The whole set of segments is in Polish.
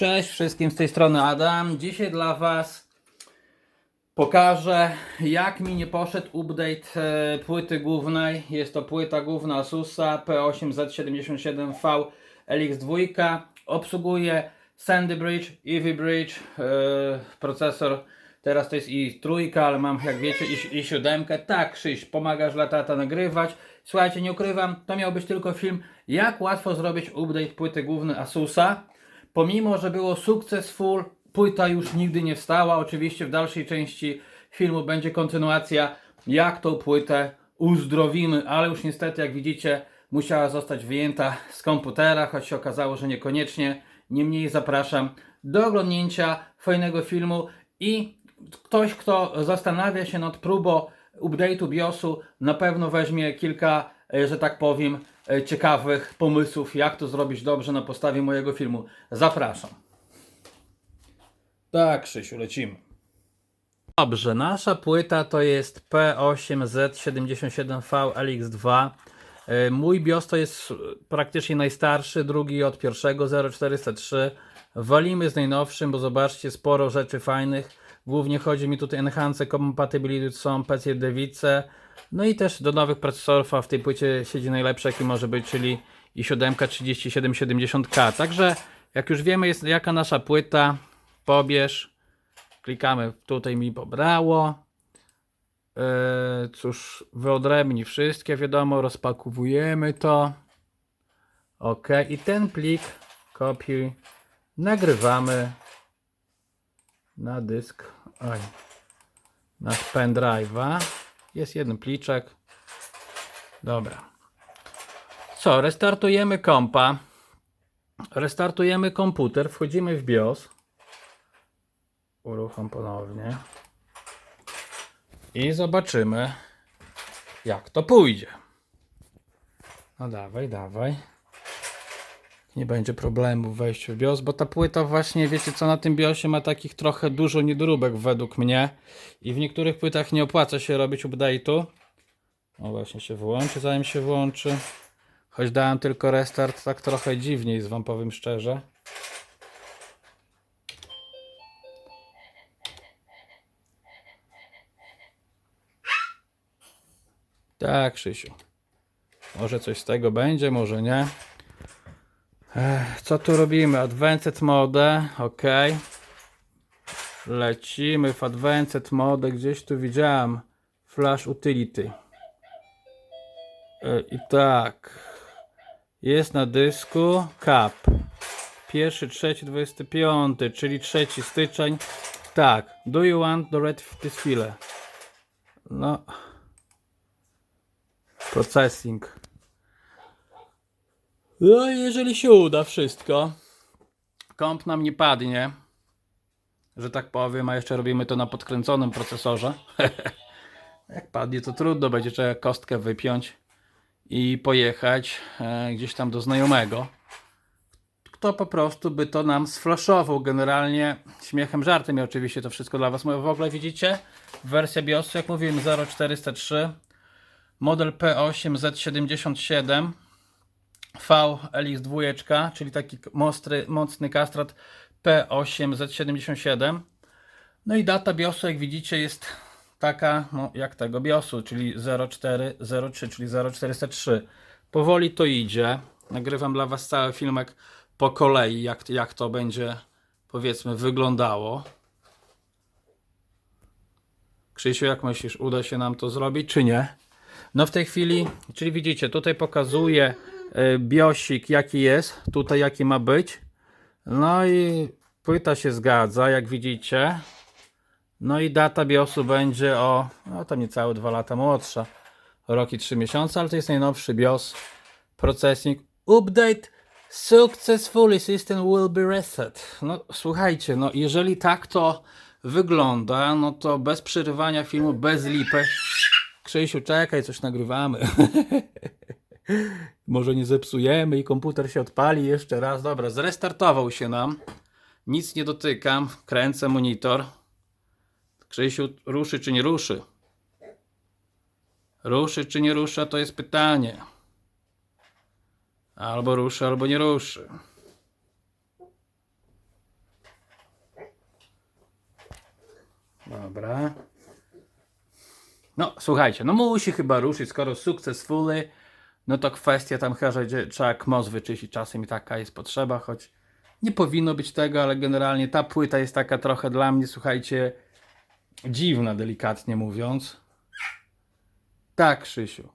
Cześć wszystkim, z tej strony Adam. Dzisiaj dla Was pokażę jak mi nie poszedł update e, płyty głównej. Jest to płyta główna Asusa P8Z77V LX2. Obsługuje Sandy Bridge, Eevee Bridge, e, procesor teraz to jest i trójka, ale mam jak wiecie i, i siódemkę. Tak, Krzyś, pomagasz dla nagrywać. Słuchajcie, nie ukrywam, to miał być tylko film jak łatwo zrobić update płyty głównej Asusa. Pomimo, że było successful, płyta już nigdy nie wstała. Oczywiście w dalszej części filmu będzie kontynuacja, jak tą płytę uzdrowimy, ale już niestety, jak widzicie, musiała zostać wyjęta z komputera, choć się okazało, że niekoniecznie. Niemniej zapraszam do oglądnięcia fajnego filmu i ktoś, kto zastanawia się nad próbą update'u BIOSu, na pewno weźmie kilka, e, że tak powiem, ciekawych pomysłów, jak to zrobić dobrze na podstawie mojego filmu. Zapraszam. Tak, Krzysiu, lecimy. Dobrze, nasza płyta to jest P8Z77V LX2. E, Mój BIOS to jest praktycznie najstarszy, drugi od pierwszego 0403. Walimy z najnowszym, bo zobaczcie, sporo rzeczy fajnych. Głównie chodzi mi tutaj Enhance Compatibility, są PC Device. No i też do nowych procesorów, a w tej płycie siedzi najlepszy jaki może być, czyli i7 3770K. Także jak już wiemy jest jaka nasza płyta, pobierz, klikamy tutaj mi pobrało. Yy, cóż, wyodrębni wszystkie, wiadomo, rozpakowujemy to. Ok, i ten plik kopiuj, nagrywamy na dysk, oj, na pendrive'a. Jest jeden pliczek. Dobra. Co, restartujemy kompa. Restartujemy komputer, wchodzimy w BIOS. Uruchom ponownie. I zobaczymy, jak to pójdzie. No dawaj, dawaj. Nie będzie problemu w wejściu w BIOS, bo ta płyta właśnie, wiecie co, na tym BIOSie ma takich trochę dużo niedoróbek według mnie. I w niektórych płytach nie opłaca się robić update'u. O właśnie się wyłączy, zanim się włączy. Choć dałem tylko restart, tak trochę dziwniej, z wam powiem szczerze. Tak, Krzysiu. Może coś z tego będzie, może nie. Co tu robimy? Advanced Mode, ok. Lecimy w Advanced Mode, gdzieś tu widziałem Flash Utility. E, I tak. Jest na dysku Cap. Pierwszy, trzeci, 25, czyli trzeci styczeń. Tak. Do you want the red file? No. Processing. No jeżeli się uda wszystko, komp nam nie padnie, że tak powiem, a jeszcze robimy to na podkręconym procesorze. Jak padnie, to trudno, będzie trzeba kostkę wypiąć i pojechać e, gdzieś tam do znajomego. Kto po prostu by to nam sflashował. Generalnie śmiechem, żartem i oczywiście to wszystko dla Was. W ogóle widzicie, wersja BIOSu, jak mówiłem, 0403, model P8Z77. V LX2, czyli taki mostry, mocny kastrat P8Z77. No i data BIOSu, jak widzicie, jest taka no, jak tego BIOSu, czyli 0403, czyli 0403. Powoli to idzie. Nagrywam dla Was cały filmek po kolei, jak, jak to będzie powiedzmy wyglądało. Krzysiu, jak myślisz, uda się nam to zrobić, czy nie? No w tej chwili, czyli widzicie, tutaj pokazuje biosik jaki jest, tutaj jaki ma być. No i płyta się zgadza, jak widzicie. No i data biosu będzie o, no to niecałe 2 lata młodsza. Rok i 3 miesiące, ale to jest najnowszy bios. Processing update successfully system will be reset. No słuchajcie, no jeżeli tak to wygląda, no to bez przerywania filmu, bez lipy. Krzysiu, czekaj, coś nagrywamy. może nie zepsujemy i komputer się odpali jeszcze raz. Dobra, zrestartował się nam. Nic nie dotykam, kręcę monitor. Krzysiu ruszy czy nie ruszy? Ruszy czy nie rusza to jest pytanie. Albo ruszy, albo nie ruszy. Dobra. No, słuchajcie, no musi chyba ruszyć, skoro sukces fully no to kwestia tam chyba, że trzeba kmos wyczyścić, czasem i taka jest potrzeba, choć nie powinno być tego, ale generalnie ta płyta jest taka trochę dla mnie, słuchajcie, dziwna, delikatnie mówiąc. Tak, Krzysiu.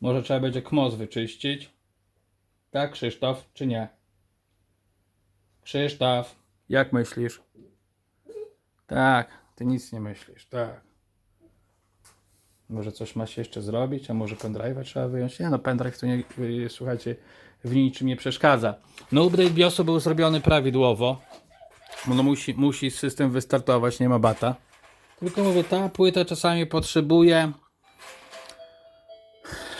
Może trzeba będzie kmos wyczyścić? Tak, Krzysztof, czy nie? Krzysztof, jak myślisz? Tak, ty nic nie myślisz, tak. Może coś ma się jeszcze zrobić, a może pendrive'a trzeba wyjąć? Nie no, pendrive to nie, y, słuchajcie, w niczym nie przeszkadza. No update BIOSu był zrobiony prawidłowo. No musi, musi system wystartować, nie ma bata. Tylko mówię, ta płyta czasami potrzebuje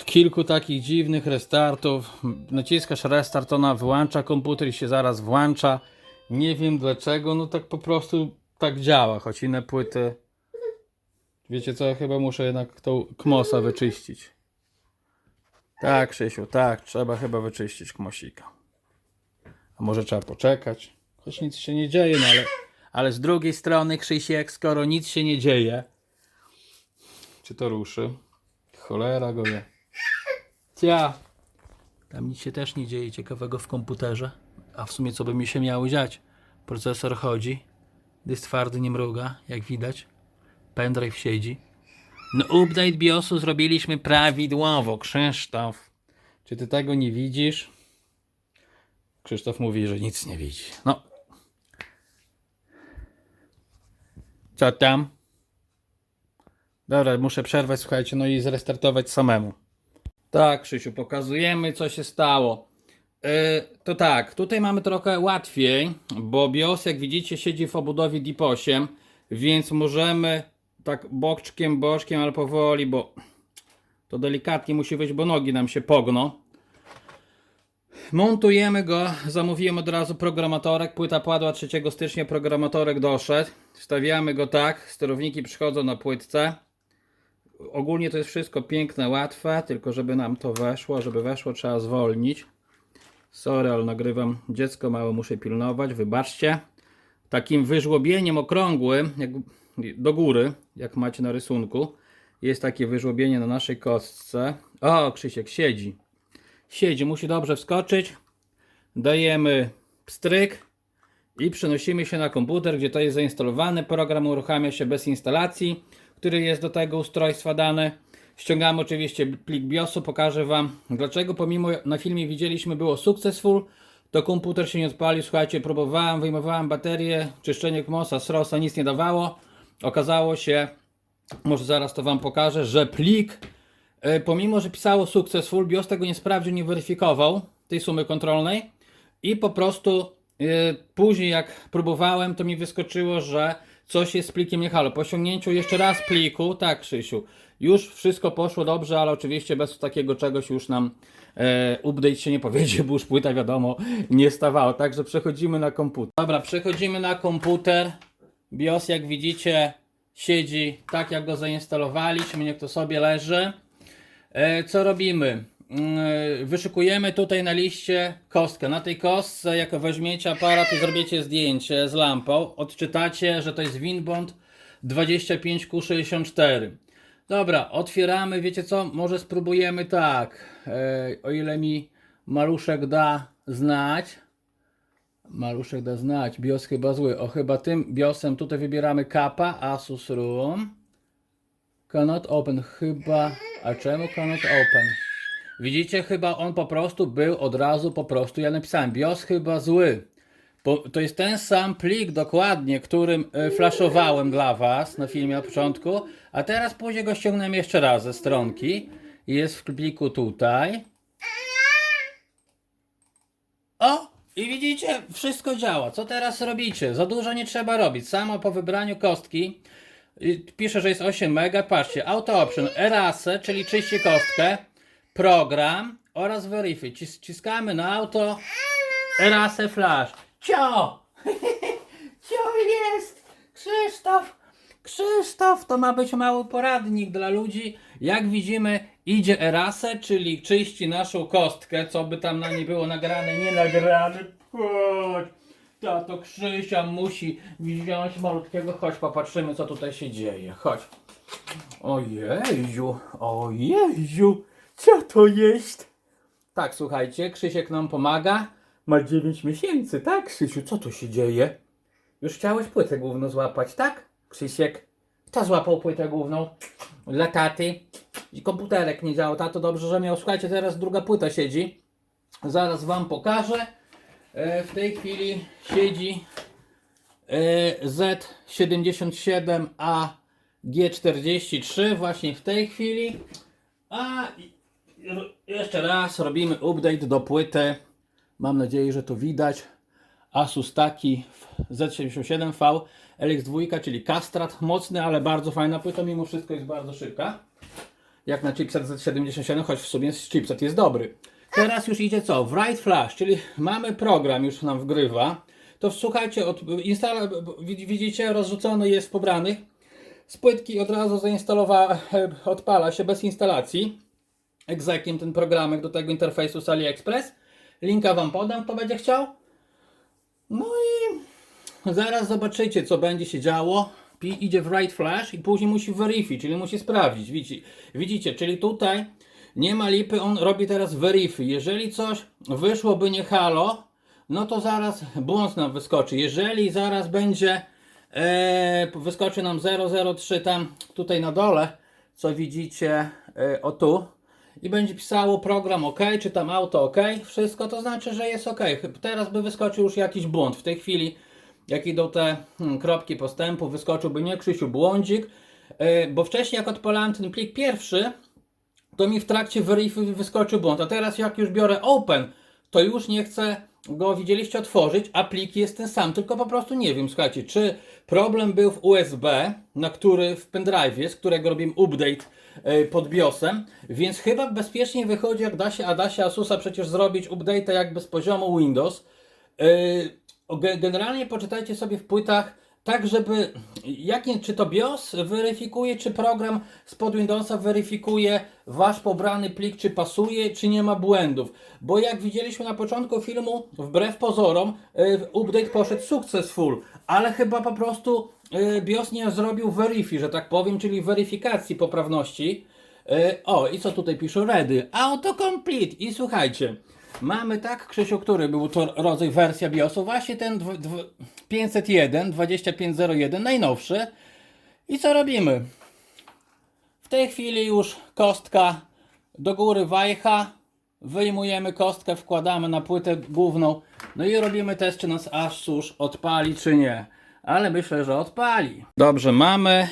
kilku takich dziwnych restartów. Naciskasz restart, ona wyłącza komputer i się zaraz włącza. Nie wiem dlaczego, no tak po prostu tak działa, choć inne płyty. Wiecie co, chyba muszę jednak tą kmosa wyczyścić. Tak, Krzysiu, tak, trzeba chyba wyczyścić kmosika. A może trzeba poczekać? Choć nic się nie dzieje, no ale, ale z drugiej strony, Krzysiek, skoro nic się nie dzieje, czy to ruszy? Cholera go wie. Cia. Tam nic się też nie dzieje ciekawego w komputerze. A w sumie co by mi się miało dziać? Procesor chodzi, dysk twardy nie mruga, jak widać. Pendrive siedzi. No update BIOSu zrobiliśmy prawidłowo, Krzysztof. Czy ty tego nie widzisz? Krzysztof mówi, że nic nie widzi. No. Co tam? Dobra, muszę przerwać, słuchajcie, no i zrestartować samemu. Tak, Krzysiu, pokazujemy, co się stało. Yy, to tak, tutaj mamy trochę łatwiej, bo BIOS, jak widzicie, siedzi w obudowie DIP 8, więc możemy tak boczkiem, boczkiem, ale powoli, bo to delikatnie musi wyjść, bo nogi nam się pogną. Montujemy go, zamówiłem od razu programatorek, płyta padła 3 stycznia, programatorek doszedł. Wstawiamy go tak, sterowniki przychodzą na płytce. Ogólnie to jest wszystko piękne, łatwe, tylko żeby nam to weszło, żeby weszło trzeba zwolnić. Sorry, ale nagrywam dziecko małe, muszę pilnować, wybaczcie. Takim wyżłobieniem okrągłym, jak do góry, jak macie na rysunku, jest takie wyżłobienie na naszej kostce. O, Krzysiek siedzi. Siedzi, musi dobrze wskoczyć. Dajemy pstryk i przenosimy się na komputer, gdzie to jest zainstalowane. Program uruchamia się bez instalacji, który jest do tego ustrojstwa dany. Ściągamy oczywiście plik BIOSu, pokażę Wam dlaczego pomimo na filmie widzieliśmy było successful, to komputer się nie odpalił. Słuchajcie, próbowałem, wyjmowałem baterię, czyszczenie kmosa, srosa, nic nie dawało. Okazało się, może zaraz to Wam pokażę, że plik, e, pomimo że pisało successful, BIOS tego nie sprawdził, nie weryfikował tej sumy kontrolnej i po prostu e, później jak próbowałem, to mi wyskoczyło, że coś jest z plikiem nie halo. Po osiągnięciu jeszcze raz pliku, tak Krzysiu, już wszystko poszło dobrze, ale oczywiście bez takiego czegoś już nam e, update się nie powiedzie, bo już płyta wiadomo nie stawała. Także przechodzimy na komputer. Dobra, przechodzimy na komputer. BIOS jak widzicie siedzi tak jak go zainstalowaliśmy, niech to sobie leży. E, co robimy? Mm, Wyszukujemy tutaj na liście kostkę. Na tej kostce, jak weźmiecie aparat i zrobicie zdjęcie z lampą, odczytacie, że to jest Winbond 25Q64. Dobra, otwieramy, wiecie co? Może spróbujemy tak, e, o ile mi maluszek da znać. Maluszek da znać, BIOS chyba zły. O, chyba tym BIOSem tutaj wybieramy kapa, Asus ROM. Cannot open, chyba. A czemu cannot open? Widzicie, chyba on po prostu był od razu, po prostu ja napisałem BIOS chyba zły. Bo to jest ten sam plik dokładnie, którym e, flashowałem dla Was na filmie na początku, a teraz później go ściągnąłem jeszcze raz ze stronki. Jest w pliku tutaj. O! I widzicie, wszystko działa. Co teraz robicie? Za dużo nie trzeba robić. Samo po wybraniu kostki pisze, że jest 8 mega. Patrzcie, auto option, erase, czyli czyści kostkę, program oraz verify. Cis ciskamy na auto, erase flash. Cio! Cio jest! Krzysztof! Krzysztof, to ma być mały poradnik dla ludzi. Jak widzimy, idzie erase, czyli czyści naszą kostkę, co by tam na niej było nagrane, nie nagrane. Chodź. Tato Krzysia musi wziąć malutkiego. Chodź, popatrzymy co tutaj się dzieje. Chodź. Ojeju, ojeju, co to jest? Tak, słuchajcie, Krzysiek nam pomaga. Ma 9 miesięcy, tak, Krzysiu? Co tu się dzieje? Już chciałeś płytę główną złapać, tak? Krzysiek, kto złapał płytę główną? Dla taty. I komputerek nie działał, tato dobrze, że miał. Słuchajcie, teraz druga płyta siedzi. Zaraz wam pokażę. E, W tej chwili siedzi e, Z77A G43 właśnie w tej chwili. A jeszcze raz robimy update do płyty. Mam nadzieję, że to widać. Asus taki Z77V LX2, czyli kastrat mocny, ale bardzo fajna płyta, mimo wszystko jest bardzo szybka. Jak na chipset Z77, choć w sumie chipset jest dobry. Teraz już idzie co? Write Flash, czyli mamy program, już nam wgrywa. To słuchajcie, od, instala, widz- widzicie, rozrzucony jest pobranych. Z płytki od razu zainstalowa, e, odpala się bez instalacji. Egzekiem ten programek do tego interfejsu z AliExpress. Linka Wam podam, kto będzie chciał. No i zaraz zobaczycie, co będzie się działo. Pi idzie w write flash i później musi verify, czyli musi sprawdzić. Widzicie, widzicie, czyli tutaj nie ma lipy, on robi teraz verify. Jeżeli coś wyszłoby nie halo, no to zaraz błąd nam wyskoczy. Jeżeli zaraz będzie e, wyskoczy nam 003 tam tutaj na dole, co widzicie e, o tu i będzie pisało program OK, czy tam auto OK, wszystko to znaczy, że jest OK. Teraz by wyskoczył już jakiś błąd. W tej chwili, jak idą te hmm, kropki postępu, wyskoczyłby nie Krzysiu błądzik, e, bo wcześniej jak odpalałem ten plik pierwszy, to mi w trakcie verify wyskoczył błąd. A teraz jak już biorę open, to już nie chcę go, widzieliście, otworzyć, a plik jest ten sam, tylko po prostu nie wiem, słuchajcie, czy problem był w USB, na który w pendrive'ie, z którego robimy update e, pod BIOSem, więc chyba bezpiecznie wychodzi, jak da się, a da się Asusa przecież zrobić update'a jakby z poziomu Windows. Ge- Generalnie poczytajcie sobie w płytach tak, żeby jakie, czy to BIOS weryfikuje, czy program spod Windowsa weryfikuje wasz pobrany plik, czy pasuje, czy nie ma błędów. Bo jak widzieliśmy na początku filmu, wbrew pozorom, yy, update poszedł successful, ale chyba po prostu yy, BIOS nie zrobił verify, że tak powiem, czyli weryfikacji poprawności. Yy, O, i co tutaj pisze? Ready. Autocomplete. I słuchajcie, mamy tak, Krzysiu, który był to rodzaj wersja BIOSu, właśnie ten dw, dw, 501, 2501, najnowszy. I co robimy? W tej chwili już kostka do góry wajcha. Wyjmujemy kostkę, wkładamy na płytę główną. No i robimy test, czy nas Asus odpali, czy nie. Ale myślę, że odpali. Dobrze, mamy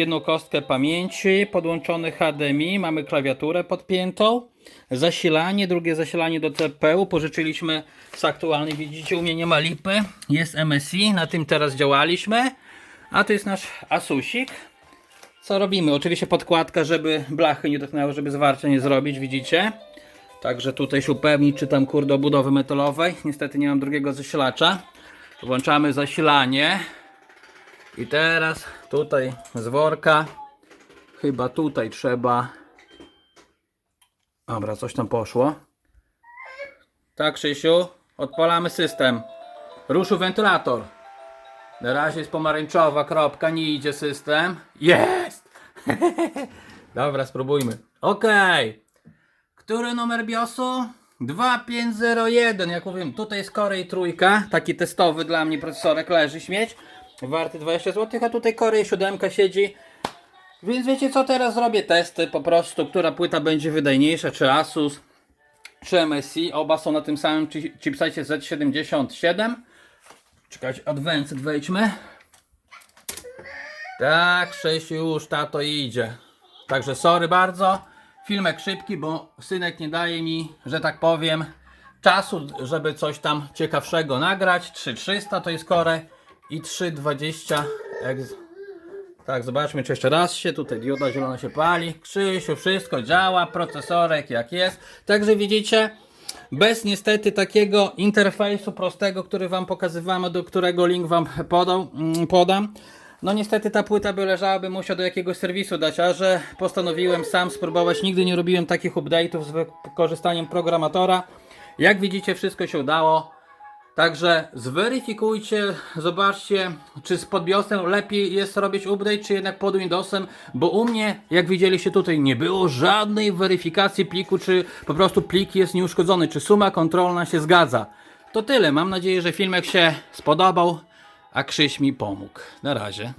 jedną kostkę pamięci, podłączony HDMI, mamy klawiaturę podpiętą, zasilanie, drugie zasilanie do CPU, pożyczyliśmy z aktualnej, widzicie u mnie nie ma lipy, jest MSI, na tym teraz działaliśmy, a to jest nasz Asusik. Co robimy? Oczywiście podkładka, żeby blachy nie dotknęły, żeby zwarcia nie zrobić, widzicie? Także tutaj się upewnić, czy tam kurde obudowy metalowej. Niestety nie mam drugiego zasilacza. Włączamy zasilanie. I teraz tutaj z worka, chyba tutaj trzeba. Dobra, coś tam poszło. Tak, Krzysiu, odpalamy system. Ruszył wentylator. Na razie jest pomarańczowa kropka, nie idzie system. Jest! Dobra, spróbujmy. Ok. Który numer BIOSu? 2501, jak mówiłem, tutaj jest Core trójka, taki testowy dla mnie procesorek leży śmieć, warty 20 zł, a tutaj Core i 7 siedzi. Więc wiecie co, teraz zrobię testy po prostu, która płyta będzie wydajniejsza, czy Asus, czy MSI, oba są na tym samym chi- chipsecie Z77. Czekajcie, Advanced wejdźmy. Tak, 6 już, tato idzie. Także sorry bardzo. Filmek szybki, bo synek nie daje mi, że tak powiem, czasu, żeby coś tam ciekawszego nagrać. 3300 to jest core i 320 ex... Tak, zobaczmy czy jeszcze raz się, tutaj dioda zielona się pali. Krzysiu, wszystko działa, procesorek jak jest. Także widzicie, bez niestety takiego interfejsu prostego, który Wam pokazywałem, do którego link Wam podał, mm, podam. No niestety ta płyta by leżała, bym musiał do jakiegoś serwisu dać, a że postanowiłem sam spróbować, nigdy nie robiłem takich update'ów z wykorzystaniem programatora. Jak widzicie wszystko się udało. Także zweryfikujcie, zobaczcie, czy z podbiosem lepiej jest robić update, czy jednak pod Windowsem, bo u mnie, jak widzieliście tutaj, nie było żadnej weryfikacji pliku, czy po prostu plik jest nieuszkodzony, czy suma kontrolna się zgadza. To tyle, mam nadzieję, że filmek się spodobał, a Krzyś mi pomógł. Na razie.